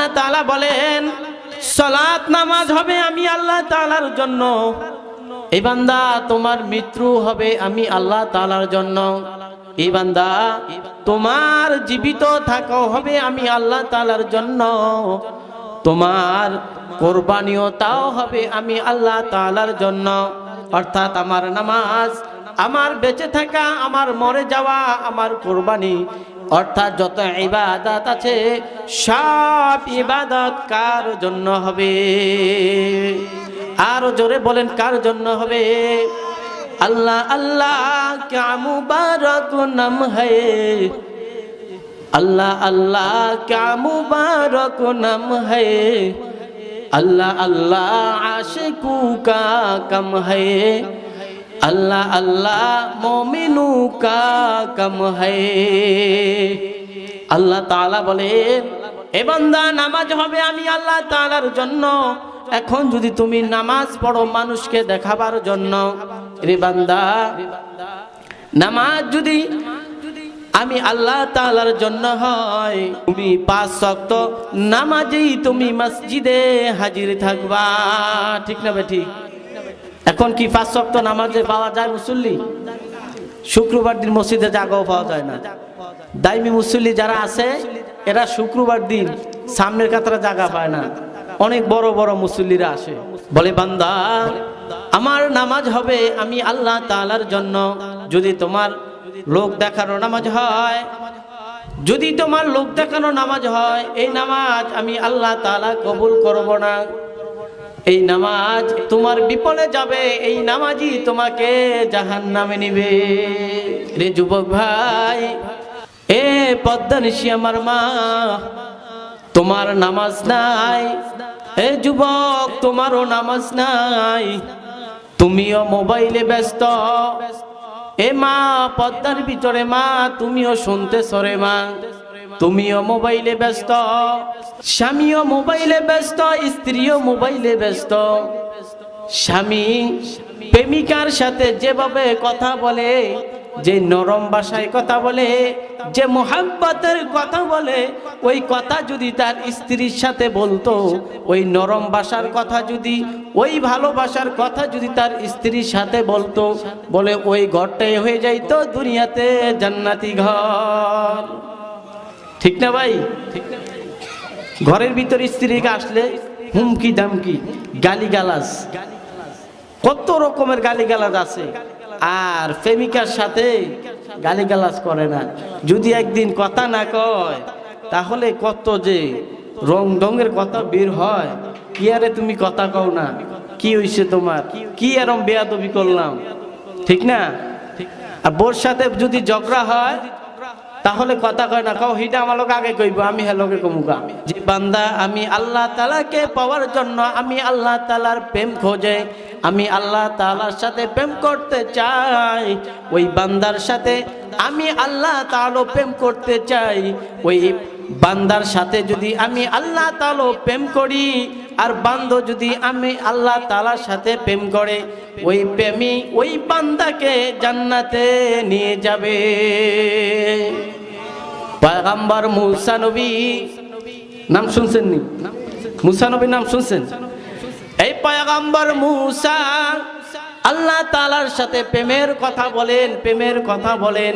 আল্লাহ তাআলা বলেন, সলাত নামাজ হবে আমি আল্লাহ তাআলার জন্য। এই বান্দা, তোমার মৃত্যু হবে আমি আল্লাহ তালার জন্য। এই তোমার জীবিত থাকা হবে আমি আল্লাহ তালার জন্য। তোমার কোরবানিও তাও হবে আমি আল্লাহ তালার জন্য। অর্থাৎ আমার নামাজ, আমার বেঁচে থাকা, আমার মরে যাওয়া, আমার কোরবানি অর্থাৎ যত ইবাদত আছে, সব ইবাদত কার জন্য হবে? আরও জোরে বলেন, কার জন্য হবে? আল্লাহ আল্লাহ কামুবার নাম হে আল্লাহ আল্লাহ কামুবার নাম হে আল্লাহ আল্লাহ, আশিকু কা কম হে अल्लाह अल्लाह मोमिनू का कम है আল্লাহ তাআলা বলেন এ বান্দা নামাজ হবে আমি আল্লাহ তাআলার জন্য এখন যদি তুমি নামাজ পড়ো মানুষকে দেখাবার জন্য রে বান্দা নামাজ যদি আমি আল্লাহ তাআলার জন্য হয় তুমি পাঁচ শক্ত নামাজেই তুমি মসজিদে হাজির থাকবা ঠিক না বে ঠিক এখন কি পাঁচ শক্ত নামাজে পাওয়া যায় মুসল্লি? শুক্রবার দিন মসজিদে জাগাও পাওয়া যায় না। দাইমি মুসল্লি যারা আছে, এরা শুক্রবার দিন সামনের কাতারে জায়গা পায় না। অনেক বড় বড় মুসল্লিরা আসে। বলে, বান্দা, আমার নামাজ হবে আমি আল্লাহ তালার জন্য। যদি তোমার লোক দেখানো নামাজ হয়, যদি তোমার লোক দেখানো নামাজ হয়, এই নামাজ আমি আল্লাহ তাআলা কবুল করব না। এই নামাজ তোমার বিপদে যাবে, এই নামাজই তোমাকে জাহান নামে নিবে। রে যুবক ভাই, এ পদ্মানিশি আমার মা, তোমার নামাজ নাই। এ যুবক, তোমারও নামাজ নাই। তুমিও মোবাইলে ব্যস্ত। এ মা, পদ্মার ভিতরে মা, তুমিও শুনতে সরে মা। তুমিও মোবাইলে ব্যস্ত, স্বামীও মোবাইলে ব্যস্ত, স্ত্রীও মোবাইলে ব্যস্ত। স্বামী প্রেমিকার সাথে যেভাবে কথা বলে, যে নরম ভাষায় কথা বলে, যে মোহাব্বতের কথা বলে, ওই কথা যদি তার স্ত্রীর সাথে বলতো, ওই নরম ভাষার কথা যদি, ওই ভালোবাসার কথা যদি তার স্ত্রীর সাথে বলতো, বলে ওই ঘরটাই হয়ে যাইতো দুনিয়াতে জান্নাতি ঘর। ঠিক না ভাই? ঘরের ভিতর স্ত্রীকে আসলে হুমকি দামকি গালিগালাজ। কত রকমের গালিগালাজ আছে। আর প্রেমিকার সাথে গালিগালাজ করে না। যদি একদিন কথা না কয়, তাহলে কত যে রং ঢঙের কথা বের হয়। কি আরে তুমি কথা কও না? কি হইছে তোমার? কি এরম বেয়াদবি করলাম? ঠিক না? আর বোর সাথে যদি ঝগড়া হয় তাহলে কথা কয় না, কাও, হিটা আমার লোক আগে কইব, আমি হেলোকে কমুকা যে বান্দা, আমি আল্লাহ তালাকে পাওয়ার জন্য আমি আল্লাহ তালার প্রেম খোঁজে, আমি আল্লাহ তালার সাথে প্রেম করতে চাই, ওই বান্দার সাথে আমি আল্লাহ তাআলা প্রেম করতে চাই, ওই বান্দার সাথে যদি আমি আল্লাহ তাআলা প্রেম করি আর বান্দ যদি আমি আল্লাহ তালার সাথে প্রেম করে, ওই প্রেমী ওই বান্দাকে জান্নাতে নিয়ে যাবে। পয়গাম্বর মুসা নবী, নাম শুনছেন নি মুসা নবীর নাম শুনছেন? এই পয়গাম্বর মুসা আল্লাহ তালার সাথে প্রেমের কথা বলেন, প্রেমের কথা বলেন,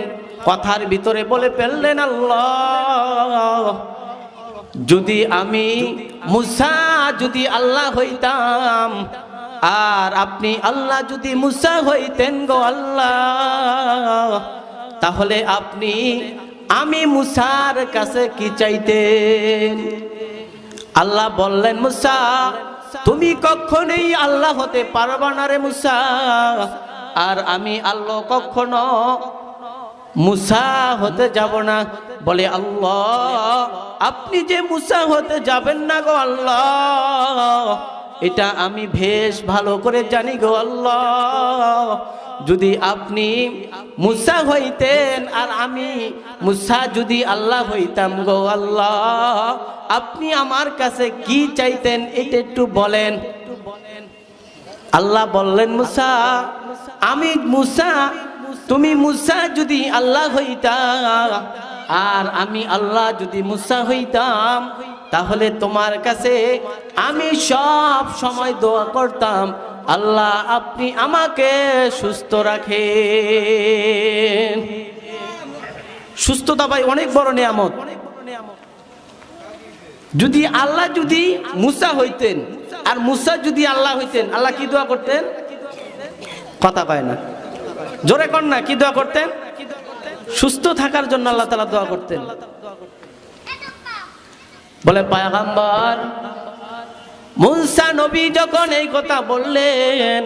কথার ভিতরে বলে ফেললেন আল্লাহ। যদি আমি মুসা যদি আল্লাহ হইতাম, আর আপনি আল্লাহ যদি মুসা হইতেন গো আল্লাহ, তাহলে আপনি, আমি মুসার কাছে কি চাইতেন? আল্লাহ বললেন, মুসা, তুমি কখনোই আল্লাহ হতে পারবা না রে মুসা, আর আমি আল্লাহ কখনো মুসা হতে যাব না। বলে, আল্লাহ, আপনি যে মুসা হতে যাবেন না গো আল্লাহ, এটা আমি বেশ ভালো করে জানি গো আল্লাহ। যদি আপনি মুসা হইতেন আর আমি মুসা যদি আল্লাহ হইতাম গো আল্লাহ, আপনি আমার কাছে কি চাইতেন এটা একটু বলেন। আল্লাহ বললেন, মুসা, আমি মুসা তুমি মুসা যদি আল্লাহ হইতাম আর আমি আল্লাহ যদি মুসা হইতাম, তাহলে তোমার কাছে আমি সব সময় দোয়া করতাম, আল্লাহ আপনি আমাকে সুস্থ রাখেন। সুস্থতা ভাই অনেক বড় নিয়ামত। যদি আল্লাহ যদি মুসা হইতেন, আর মুসা যদি আল্লাহ হইতেন, আল্লাহ কি দোয়া করতেন? কথা পায় না। জোরে কর না, কি দোয়া করতেন? সুস্থ থাকার জন্য আল্লাহ তালা দোয়া করতেন। বলে, পায়গাম্বার মুসা নবী যখন এই কথা বললেন,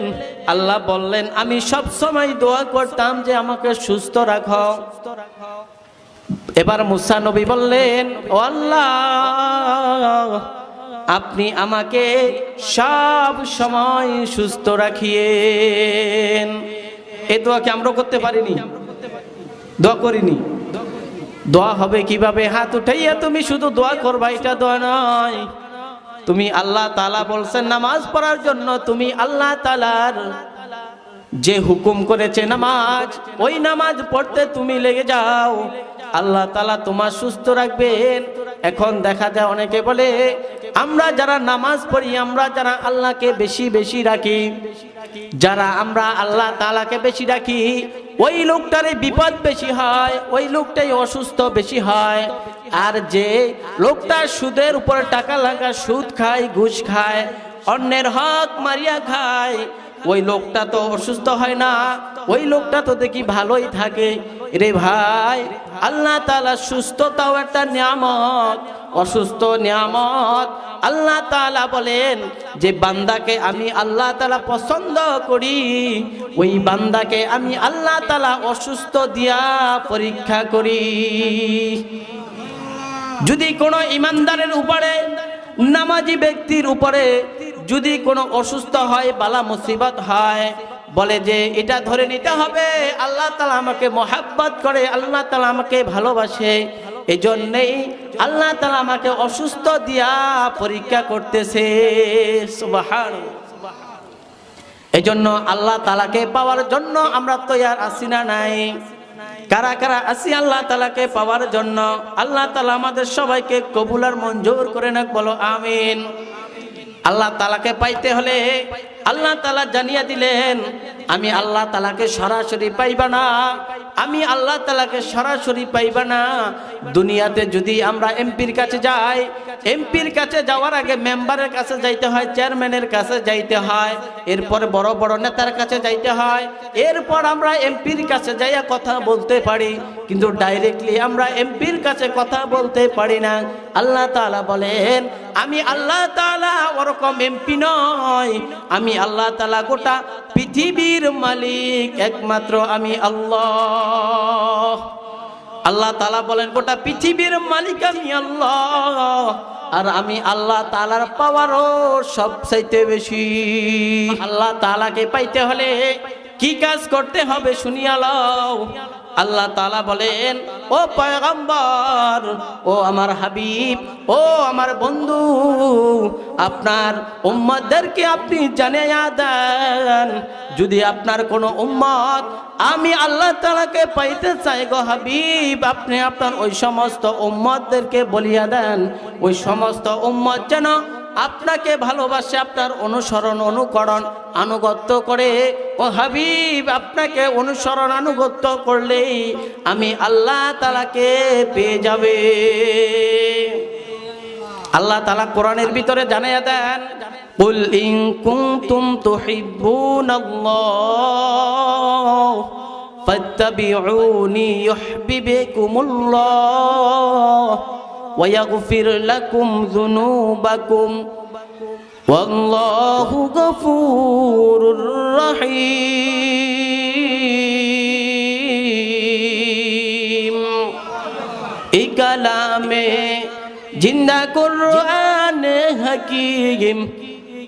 আল্লাহ বললেন, আমি সব সময় দোয়া করতাম যে আমাকে সুস্থ রাখো। এবার মুসা নবী বললেন, ও আল্লাহ, আপনি আমাকে সব সময় সুস্থ রাখিয়েন। এ দোয়া কি আমরা করতে পারিনি? দোয়া করিনি। দোয়া হবে কীভাবে? হাত উঠাইয়া তুমি শুধু দোয়া করবা, এটা দোয়া নয়। তুমি আল্লাহ তালা বলছেন, নামাজ পড়ার জন্য তুমি আল্লাহ তালার যে হুকুম করেছে নামাজ, ওই নামাজ পড়তে তুমি লেগে যাও। আল্লাহ তালা তোমার সুস্থ রাখবেন। এখন দেখা যায় অনেকে বলে, আমরা যারা নামাজ পড়ি, আমরা যারা আল্লাহকে বেশি বেশি রাখি, যারা আমরা আল্লাহ তালাকে বেশি রাখি, ওই লোকটারে বিপদ বেশি হয়, ওই লোকটাই অসুস্থ বেশি হয়। আর যে লোকটা সুদের উপরে টাকা লাগা সুদ খায়, ঘুষ খায়, অন্যের হক মারিয়া খায় ওই লোকটা তো অসুস্থ হয় না। ওই লোকটা তো দেখি ভালোই থাকে। রে ভাই, আল্লাহ তালা সুস্থতাও একটা নিয়ামত, অসুস্থ নিয়ামত। আল্লাহ তালা বলেন যে, বান্দাকে আমি আল্লাহ তালা পছন্দ করি। ওই বান্দাকে আমি আল্লাহ তালা অসুস্থ দিয়া পরীক্ষা করি। যদি কোনো ইমানদারের উপরে, নামাজি ব্যক্তির উপরে যদি কোনো অসুস্থ হয়, বালা মুসিবত হয়, বলে যে এটা ধরে নিতে হবে, আল্লাহ তালা আমাকে মহাব্বত করে, আল্লাহ তালা আমাকে ভালোবাসে। এই জন্যেই আল্লাহ তালা আমাকে অসুস্থ দিয়া পরীক্ষা করতেছে। এই জন্য আল্লাহ তালাকে পাওয়ার জন্য আমরা তৈয়ার আসি না নাই? কারা কারা আসি আল্লাহ তালাকে পাওয়ার জন্য? আল্লাহ তালা আমাদের সবাইকে কবুলার মঞ্জুর করে নাক, বলো আমিন। আল্লাহ তালাকে পাইতে হলে আল্লাহ তালা জানিয়ে দিলেন, আমি আল্লাহ তালাকে সরাসরি পাইবা না, আমি আল্লাহ তালাকে সরাসরি পাইবা না। দুনিয়াতে যদি আমরা এমপির কাছে যাই এমপির কাছে যাওয়ার আগে মেম্বারের কাছে যাইতে হয়, চেয়ারম্যানের কাছে যাইতে হয়, এরপর বড় বড় নেতার কাছে যাইতে হয়। এরপর আমরা এমপির কাছে যাইয়া কথা বলতে পারি, কিন্তু ডাইরেক্টলি আমরা এমপির কাছে কথা বলতে পারি না। আল্লাহ তাআলা বলেন, আমি আল্লাহ তাআলা ওরকম এমপি নয় আমি আল্লাহ তাআলা গোটা পৃথিবীর মালিক, একমাত্র আমি আল্লাহ। আল্লাহ তালা বলেন, গোটা পৃথিবীর মালিক আমি আল্লাহ। আর আমি আল্লাহ তালার পাওয়ারও সবচাইতে বেশি। আল্লাহ তালাকে পাইতে হলে কি কাজ করতে হবে শুনিয়ালাও আল্লাহ তালা বলেন, ও পয়গম্বর, ও আমার হাবিব, ও আমার বন্ধু, আপনার উম্মতদেরকে আপনি জানিয়ে দেন। যদি আপনার কোনো উম্মত, আমি আল্লাহ তালাকে পাইতে চাই গো হাবিব, আপনি আপনার ওই সমস্ত উম্মতদেরকে বলিয়া দেন। ওই সমস্ত উম্মত যেন আপনাকে ভালোবাসে আপনার অনুসরণ অনুকরণ আনুগত্য করে ও হাবিব আপনাকে অনুসরণ আনুগত্য করলেই আমি আল্লাহ তালাকে পেয়ে যাবে আল্লাহ তালা কোরআনের ভিতরে জানাইয়া দেন قل إن كنتم تحبون الله فاتبعوني يحببكم الله ويغفر لكم ذنوبكم والله غفور رحيم এই কালামে জিন্দা কুরআন হাকিম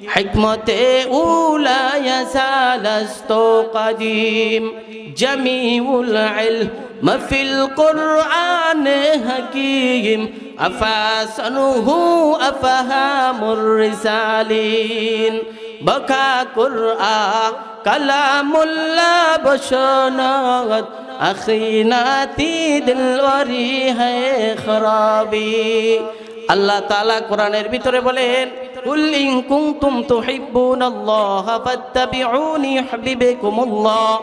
حكمته أولى يسالست قديم جميع العلم ما في القرآن حكيم أفاسنه أفهام الرسالين. بكى قرآن كلام الله بشناغت أخينا ناتي دلوري خرابي. الله تعالى قرآن ভিতরে بولين قل إن كنتم تحبون الله فاتبعوني حبيبكم الله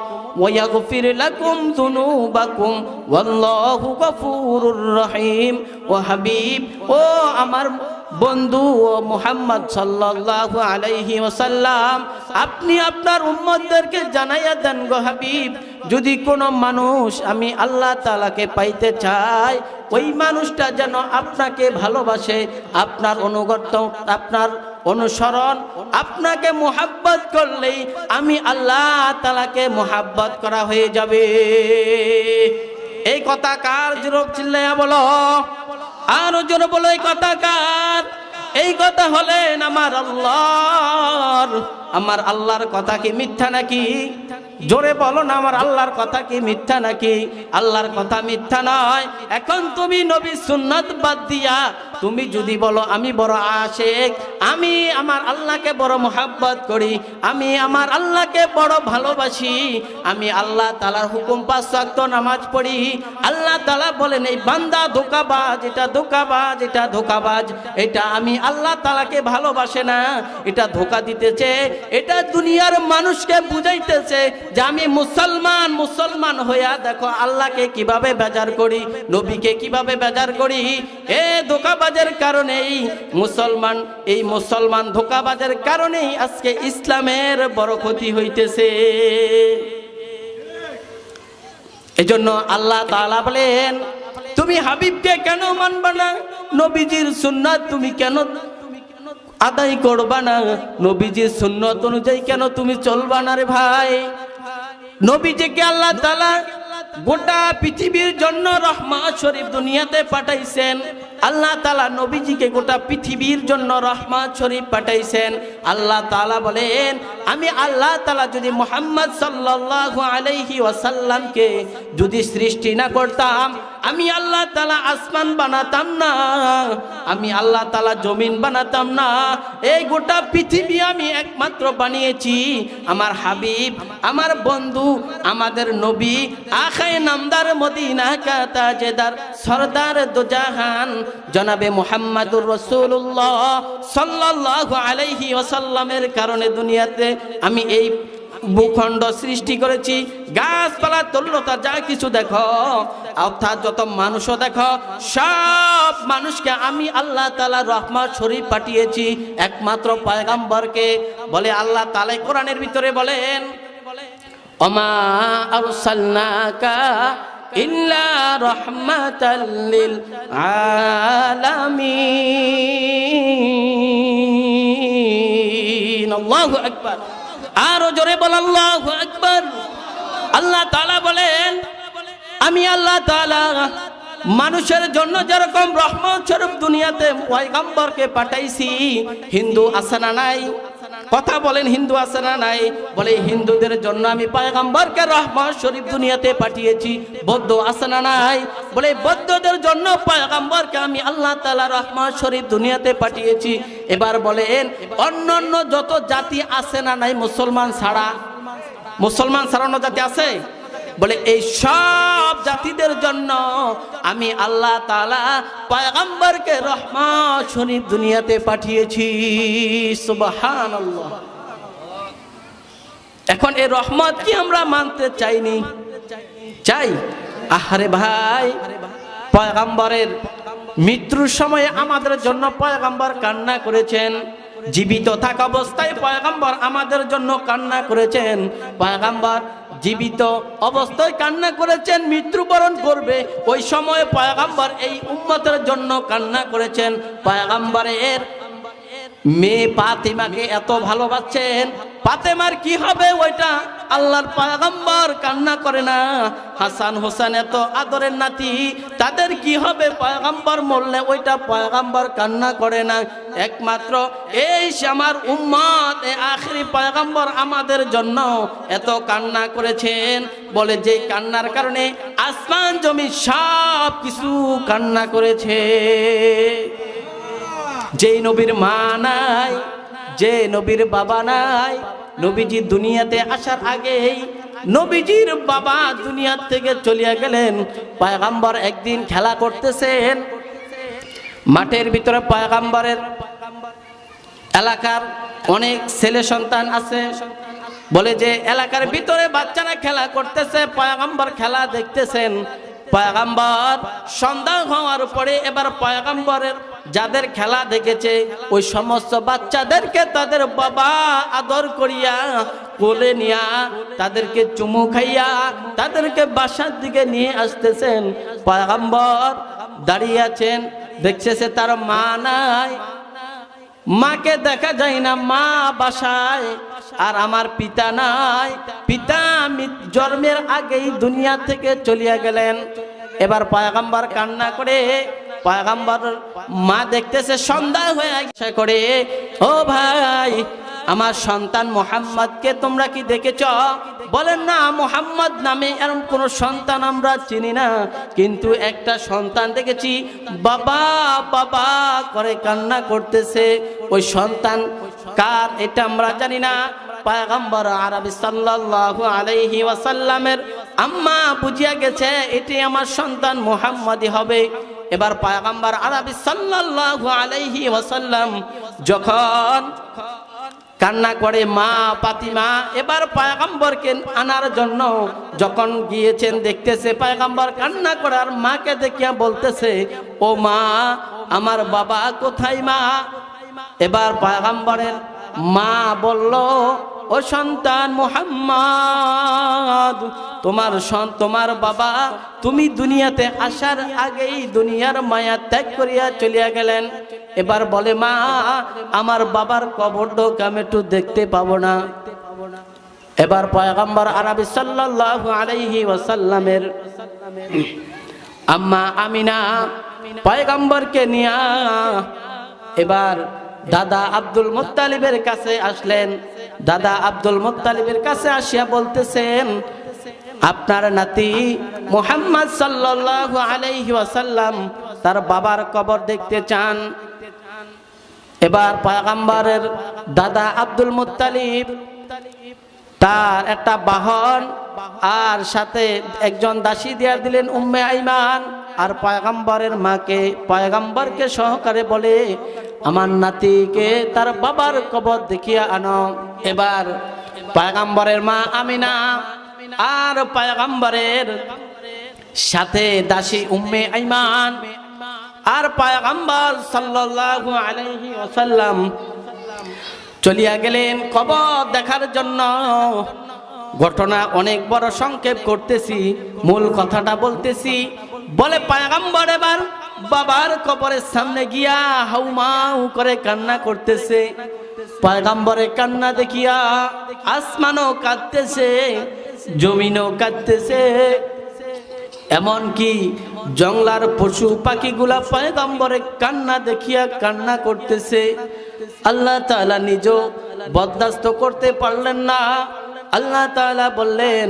লাকুম যুনুবাকুম ওয়াল্লাহু গফুরুর রহিম ও হাবিব, ও আমার বন্ধু ও মুহাম্মদ সাল্লাল্লাহু আলাইহি ওয়াসাল্লাম, আপনি আপনার উম্মতদেরকে জানাইয়া দেন গো হাবিব, যদি কোনো মানুষ আমি আল্লাহ তালাকে পাইতে চাই, ওই মানুষটা যেন আপনাকে ভালোবাসে, আপনার অনুগত, আপনার অনুসরণ আপনাকে মোহাব্বত করলেই আমি আল্লাহ তালাকে মোহাব্বত করা হয়ে যাবে। এই কথা কার যুবক চিল্লাইয়া বলো? আর জোর বলো, এই কথা কার? এই কথা হলেন আমার আল্লাহর। আমার আল্লাহর কথা কি মিথ্যা নাকি? জোরে বলো না আমার আল্লাহর কথা কি মিথ্যা নাকি? আল্লাহর কথা মিথ্যা নয়। এখন তুমি নবী সুন্নাত বাদ দিয়া, তুমি যদি বলো আমি বড় আশেক, আমি আমার আল্লাহকে বড় মোহাব্বত করি, আমি আমার আল্লাহকে বড় ভালোবাসি, আমি আল্লাহ তালার হুকুম পাঁচ নামাজ পড়ি। আল্লাহ তালা বলেন, এই বান্দা ধোকাবাজ, এটা ধোকাবাজ এটা ধোকাবাজ, এটা আমি আল্লাহ তালাকে ভালোবাসে না, এটা ধোকা দিতেছে, এটা দুনিয়ার মানুষকে বুঝাইতেছে যে আমি মুসলমান মুসলমান হইয়া দেখো আল্লাহকে কীভাবে বেজার করি, নবীকে কীভাবে বেজার করি, এ ধোকাবাজের কারণেই মুসলমান, এই মুসলমান ধোকাবাজের কারণেই আজকে ইসলামের বড় ক্ষতি হইতেছে। এজন্য আল্লাহ তাআলা বলেন, তুমি হাবিবকে কেন মানবা না? নবীজির সুন্নাত তুমি কেন আদায় করবা না? নবীজির সুন্নত অনুযায়ী কেন তুমি চলবা না রে ভাই? নবীজিকে আল্লাহ তালা গোটা পৃথিবীর জন্য রহমান শরীফ দুনিয়াতে পাঠাইছেন। আল্লাহ তালা নবীজিকে গোটা পৃথিবীর জন্য রহমান শরীফ পাঠাইছেন। আল্লাহ তালা বলেন, আমি আল্লাহ তালা যদি মোহাম্মদ সাল্লাল্লাহু আলাইহি ওয়াসাল্লামকে যদি সৃষ্টি না করতাম, আমি আল্লাহ তালা আসমান বানাতাম না, আমি আল্লাহ তালা জমিন বানাতাম না। এই গোটা পৃথিবী আমি একমাত্র বানিয়েছি, আমার হাবিব, আমার বন্ধু, আমাদের নবী, আখায় নামদার মদিনা কাতা জেদার সরদার দোজাহান জনাবে মোহাম্মদুর রসুল্লাহ সাল্লাল্লাহু আলাইহি ওয়াসাল্লামের কারণে দুনিয়াতে আমি এই ভূখণ্ড সৃষ্টি করেছি। গাছপালা তল্লতা যা কিছু দেখো, অর্থাৎ যত মানুষও দেখো, সব মানুষকে আমি আল্লাহ তালা রহমান শরীফ পাঠিয়েছি। একমাত্র পয়গাম্বরকে। বলে আল্লাহ তালাই কোরআনের ভিতরে বলেন অমা আরসালনাকা ইল্লা রহমাতাল লিল আলামিন। আল্লাহু আকবার। আরও জোরে বল, আল্লাহু আকবার। আল্লাহ তাআলা বলেন, আমি আল্লাহ তাআলা মানুষের জন্য যেরকম রহমত স্বরূপ দুনিয়াতে পয়গম্বরকে পাঠাইছি, হিন্দু আছে না নাই? কথা বলেন হিন্দু আছে না নাই? বলে, হিন্দুদের জন্য আমি পায়গাম্বরকে রহমান শরীফ দুনিয়াতে পাঠিয়েছি। বৌদ্ধ আছে না নাই? বলে, বৌদ্ধদের জন্য পায়গাম্বরকে আমি আল্লাহ তালা রহমান শরীফ দুনিয়াতে পাঠিয়েছি। এবার বলেন, অন্যান্য যত জাতি আছে না নাই, মুসলমান ছাড়া, মুসলমান ছাড়ানো জাতি আছে? বলে, এই সব জাতিদের জন্য আমি আল্লাহ তালা পয়গম্বরকে রহমান শরীফ দুনিয়াতে পাঠিয়েছি। সুবাহান এখন এই রহমত কি আমরা মানতে চাইনি? চাই? আহারে ভাই, পয়গম্বরের মৃত্যুর সময় আমাদের জন্য পয়গম্বর কান্না করেছেন। জীবিত থাকা অবস্থায় পয়গম্বর আমাদের জন্য কান্না করেছেন। পয়গম্বর জীবিত অবস্থায় কান্না করেছেন, মৃত্যুবরণ করবে। ওই সময় পায়াগাম্বার এই উম্মতের জন্য কান্না করেছেন। পয়গম্বরের মেয়ে পাতিমাকে এত ভালোবাসছেন পাতেমার কি হবে ওইটা আল্লাহর পয়গম্বর কান্না করে না। হাসান হোসেন এত আদরের নাতি, তাদের কি হবে পয়গম্বর মরলে ওইটা পয়গম্বর কান্না করে না। একমাত্র এই আমার উম্মত, এ আখরি পয়গম্বর আমাদের জন্য এত কান্না করেছেন। বলে যে কান্নার কারণে আসমান জমি সব কিছু কান্না করেছে। যেই নবীর মা নাই, যে নবীর বাবা নাই, নবীজি দুনিয়াতে আসার আগেই নবীজির বাবা দুনিয়ার থেকে চলিয়া গেলেন। পায়গাম্বর একদিন খেলা করতেছেন। মাঠের ভিতরে পয়গাম্বরের এলাকার অনেক ছেলে সন্তান আছে। বলে যে, এলাকার ভিতরে বাচ্চারা খেলা করতেছে, পয়গাম্বর খেলা দেখতেছেন। পয়গাম্বর সন্ধ্যা হওয়ার পরে এবার পয়গাম্বরের যাদের খেলা দেখেছে, ওই সমস্ত বাচ্চাদেরকে তাদের বাবা আদর করিয়া কোলে নিয়া তাদেরকে চুমু খাইয়া তাদেরকে বাসার দিকে নিয়ে আসতেছেন। পয়গাম্বর দাঁড়িয়ে আছেন, দেখছে তার মা নাই। মাকে দেখা যায় না, মা বাসায়, আর আমার পিতা নাই। পিতা জন্মের আগেই দুনিয়া থেকে চলিয়া গেলেন। এবার পয়গাম্বর কান্না করে পয়গাম্বর মা দেখতেছে সন্ধ্যা হয়ে গেছে করে, ও ভাই, আমার সন্তান মোহাম্মদকে তোমরা কি দেখেছ? বলেন, না, মোহাম্মদ নামে এরকম কোন সন্তান আমরা চিনি না। কিন্তু একটা সন্তান দেখেছি, বাবা বাবা করে কান্না করতেছে। ওই সন্তান কার এটা আমরা জানি না। পায়গম্বর আরবি সাল্লাল্লাহু আলাইহি ওয়াসাল্লামের আম্মা বুঝিয়া গেছে, এটি আমার সন্তান মোহাম্মদই হবে। এবার পায়গম্বর আরবি সাল্লাল্লাহু আলাইহি ওয়াসাল্লাম যখন কান্না করে, মা পাতিমা এবার পায়গাম্বরকে আনার জন্য যখন গিয়েছেন, দেখতেছে পায়গাম্বর কান্না করে আর মাকে দেখিয়া বলতেছে, ও মা, আমার বাবা কোথায় মা? এবার পায়গাম্বরের মা বলল, ও সন্তান মোহাম্মদ, তোমার তোমার বাবা তুমি দুনিয়াতে আসার আগেই দুনিয়ার মায়া ত্যাগ করিয়া চলিয়া গেলেন। এবার বলে, মা, আমার বাবার কবরটাও আমি একটু দেখতে পাবো না। এবার পয়গম্বর আরবি সাল্লাল্লাহু আলাইহি ওয়াসাল্লামের, আম্মা আমিনা, পয়গম্বরকে নিয়া। এবার দাদা আব্দুল মুত্তালিবের কাছে আসলেন। দাদা আব্দুল মুত্তালিবের কাছে আসিয়া বলতেছেন, আপনার নাতি মোহাম্মদ ওয়াসাল্লাম তার বাবার কবর দেখতে চান। এবার পয়গম্বরের দাদা আব্দুল মুত্তালিব তার একটা বাহন আর সাথে একজন দাসী দিয়া দিলেন উম্মে আইমান। আর পয়গম্বরের মাকে পয়গম্বরকে সহকারে বলে, আমার নাতিকে তার বাবার কবর দেখিয়া আনো। এবার পয়গম্বরের মা আমিনা আর পয়গম্বরের সাথে দাসী উম্মে আইমান আর পয়গম্বর সাল্লাল্লাহু আলাইহি ওয়াসাল্লাম চলিয়া গেলেন কবর দেখার জন্য। ঘটনা অনেক বড় সংক্ষেপ করতেছি, মূল কথাটা বলতেছি। বলে পায়গাম্বর এবার বাবার কবরের সামনে গিয়া হাউমাউ করে কান্না করতেছে। পায়গাম্বরে কান্না দেখিয়া আসমানও কাঁদতেছে, জমিনও কাঁদতেছে। এমন কি জংলার পশু পাখিগুলা পয়গম্বরে কান্না দেখিয়া কান্না করতেছে। আল্লাহ তাআলা নিজ বরদাস্ত করতে পারলেন না। আল্লাহ তাআলা বললেন,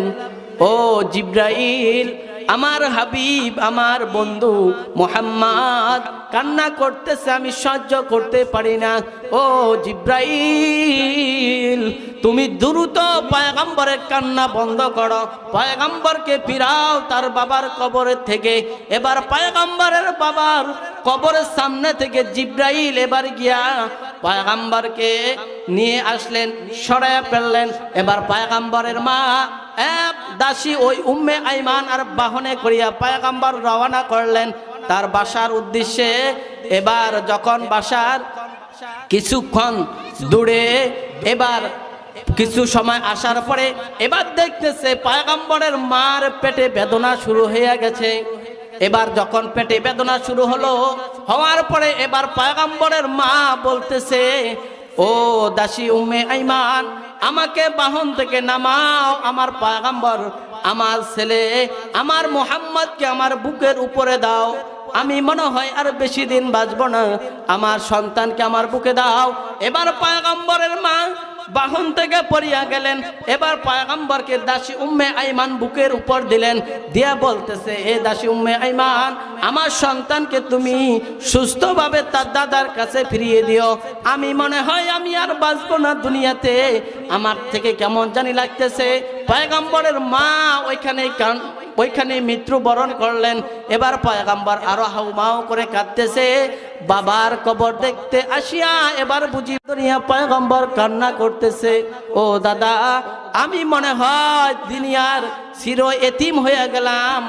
ও জিব্রাইল আমার হাবিব, আমার বন্ধু মোহাম্মদ, কান্না করতেছে, আমি সহ্য করতে পারি না। ও জিব্রাইল, তুমি দ্রুত পয়গম্বরের কান্না বন্ধ করো। পয়গম্বরকে ফিরাও তার বাবার কবরের থেকে। এবার পয়গম্বরের বাবার কবরের সামনে থেকে জিব্রাইল এবার গিয়া পয়গম্বরকে নিয়ে আসলেন, সরাইয়া ফেললেন। এবার পয়গম্বরের মা এক দাসী ওই উম্মে আইমান আর বাহনে করিয়া পয়গম্বর রওনা করলেন। তার বাসার উদ্দেশ্যে এবার যখন বাসার কিছুক্ষণ দূরে, এবার কিছু সময় আসার পরে এবার দেখতেছে পায়গাম্বরের মার পেটে বেদনা শুরু হয়ে গেছে। এবার যখন পেটে বেদনা শুরু হলো, হওয়ার পরে এবার পায়গাম্বরের মা বলতেছে, ও দাসী উম্মে আইমান আমাকে বাহন থেকে নামাও, আমার পাগাম্বর আমার ছেলে, আমার মোহাম্মদকে আমার বুকের উপরে দাও। আমি মনে হয় আর বেশি দিন বাঁচব না, আমার সন্তানকে আমার বুকে দাও। এবার পায়গম্বরের মা বাহন থেকে পড়িয়া গেলেন। এবার পায়গাম্বরকে দাসী উম্মে আইমান বুকের উপর দিলেন। দিয়া বলতেছে, এ দাসী উম্মে আইমান, আমার সন্তানকে তুমি সুস্থভাবে তার দাদার কাছে ফিরিয়ে দিও। আমি মনে হয় আমি আর বাঁচবো না দুনিয়াতে। আমার থেকে কেমন জানি লাগতেছে। পায়গম্বরের মা ওইখানে কান ওইখানে মৃত্যুবরণ করলেন। এবার পয়গাম্বর আরও হাউমাউ করে কাঁদতেছে। বাবার কবর দেখতে আসিয়া এবার বুঝি দুনিয়া পয়গম্বর কান্না করতেছে। ও দাদা, আমি মনে হয় দুনিয়ার চির এতিম হয়ে গেলাম।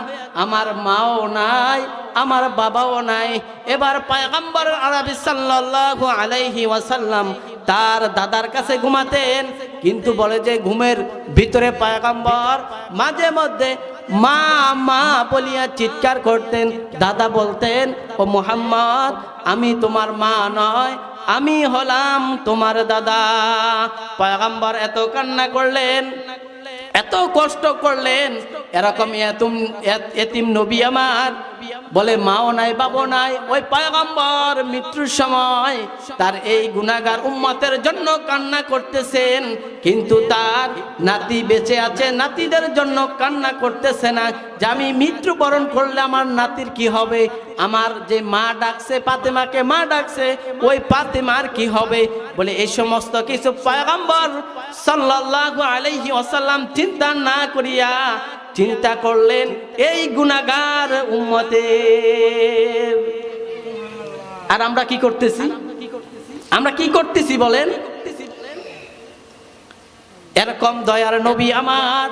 আমার মাও নাই, আমার বাবাও নাই। এবার পয়গম্বর আরবি সাল্লাল্লাহু আলাইহি ওয়াসাল্লাম তার দাদার কাছে ঘুমাতেন, কিন্তু বলে যে ঘুমের ভিতরে পয়গম্বর মাঝে মধ্যে মা মা বলিয়া চিৎকার করতেন। দাদা বলতেন, ও মোহাম্মদ, আমি তোমার মা নয়, আমি হলাম তোমার দাদা। পয়গম্বর এত কান্না করলেন, এত কষ্ট করলেন এরকম এতুম নবী আমার। বলে, মাও নাই, বাবু নাই, ওই পয়গম্বর মৃত্যুর সময় তার এই গুনাগার উম্মতের জন্য কান্না করতেছেন, কিন্তু তার নাতি বেঁচে আছে, নাতিদের জন্য কান্না করতেছে না। যে আমি মৃত্যুবরণ করলে আমার নাতির কি হবে? আমার যে মা ডাকছে পাতেমাকে মা ডাকছে, ওই পাতেমার কি হবে? বলে, এই সমস্ত কিছু পয়গম্বর সাল্লাল্লাহু আলাইহি ওয়াসাল্লাম চিন্তা না করিয়া চিন্তা করলেন, এই গুনাগার উম্মতের আর আমরা কি করতেছি? আমরা কি করতেছি বলেন? এরকম দয়ার নবী আমার।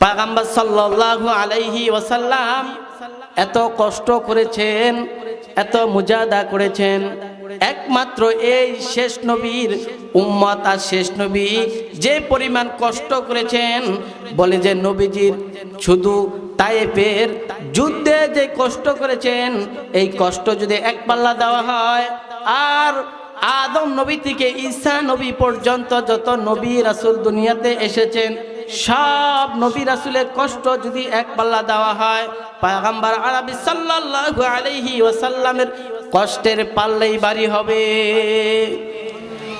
পাগাম্বার সাল্লাল্লাহু আলাইহি ওয়াসাল্লাম এত কষ্ট করেছেন, এত মুজাদা করেছেন। একমাত্র এই শেষ নবীর উম্মত আর শেষ নবী যে পরিমাণ কষ্ট করেছেন, বলে যে নবীজির শুধু তায়েফের যুদ্ধে যে কষ্ট করেছেন, এই কষ্ট যদি এক পাল্লা দেওয়া হয়, আর আদম নবী থেকে ঈসা নবী পর্যন্ত যত নবী রাসূল দুনিয়াতে এসেছেন সব নবী রাসূলের কষ্ট যদি এক পাল্লা দেওয়া হয়, পয়গম্বর আরবি সাল্লাল্লাহু আলাইহি ওয়াসাল্লামের কষ্টের পাল্লেই বাড়ি হবে।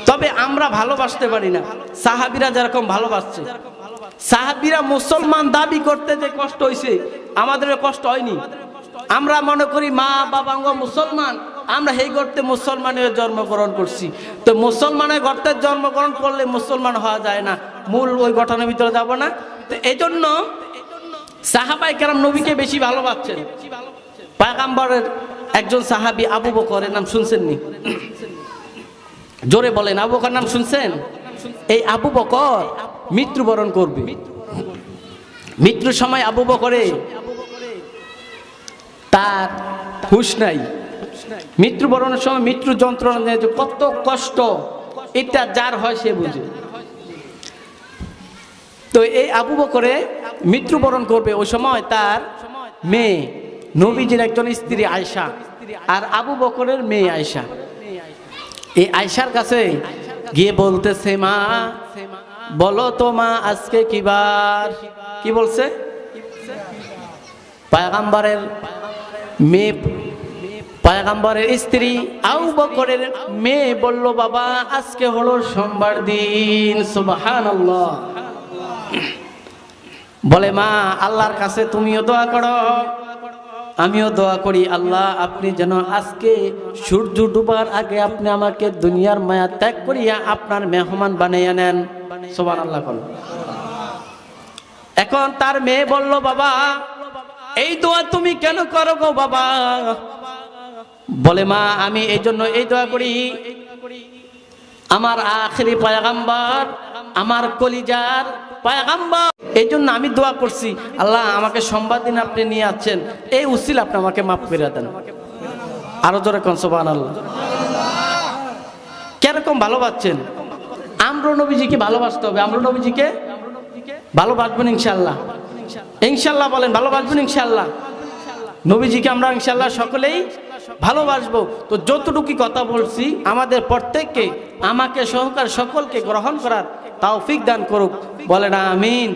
তবে আমরা ভালোবাসতে পারি না। সাহাবিরা যেরকম ভালোবাসছে। সাহাবিরা মুসলমান দাবি করতে যে কষ্ট হয়েছে আমাদের কষ্ট হয়নি। আমরা মনে করি মা, বাবা মুসলমান, আমরা সেই গর্তে মুসলমানের জন্মগ্রহণ করছি। তো মুসলমানের গর্তের জন্মগ্রহণ করলে মুসলমান হওয়া যায় না। মূল ওই গঠনের ভিতরে যাব না। তো এই জন্য সাহাবাই কেরাম নবীকে বেশি ভালোবাসছেন। পাগাম্বরের একজন সাহাবি আবু বকরের নাম শুনছেন নি জোরে বলেন, আবু বকর নাম শুনছেন? এই আবু বকর মৃত্যুবরণ করবে। মৃত্যুর সময় আবু বকরে তার হুশ নাই। মৃত্যুবরণের সময় মৃত্যু যন্ত্রণা কত কষ্ট, এটা যার হয় সে বুঝে। তো এই আবু বকরে মৃত্যুবরণ করবে ওই সময় তার মেয়ে নবীজির একজন স্ত্রী আয়সা আর আবু বকরের মেয়ে আয়সা এই আয়সার কাছে গিয়ে বলতেছে, মা, বলো তো মা, আজকে কিবার কি বলছে? পায়গাম্বারের মেয়ে, পায়গাম্বরের স্ত্রী আউ বকরের মেয়ে বলল, বাবা, আজকে হলো সোমবার দিন, সুবহানাল্লাহ। বলে, মা, আল্লাহর কাছে তুমিও দোয়া করো। আমিও দোয়া করি, আল্লাহ, আপনি যেন আজকে সূর্য ডুবার আগে আপনি আমাকে দুনিয়ার মায়া ত্যাগ করিয়া আপনার মেহমান বানাইয়া নেন। সোবান আল্লাহ করো এখন তার মেয়ে বলল, বাবা, এই দোয়া তুমি কেন করো গো বাবা? বলে, মা, আমি এই জন্য এই দোয়া করি। আমার আখরি পায়গাম্বার, আমার কলিজার পায়গাম্বার এই জন্য আমি দোয়া করছি, আল্লাহ আমাকে সোমবার দিন আপনি নিয়ে আছেন এই উসিল আপনি আমাকে মাফ করে দেন। আরও জোরে কনসবান আল্লাহ কীরকম ভালোবাসছেন? আমরা নবীজিকে ভালোবাসতে হবে। আমরা নবীজিকে ভালোবাসবেন ইনশাল্লাহ ইনশাল্লাহ বলেন, ভালোবাসবেন ইনশাল্লাহ নবীজিকে আমরা ইনশাল্লাহ সকলেই ভালোবাসবো। তো যতটুকু কথা বলছি, আমাদের প্রত্যেককে আমাকে সহকার সকলকে গ্রহণ করার তৌফিক দান করুক। বলেন আমিন।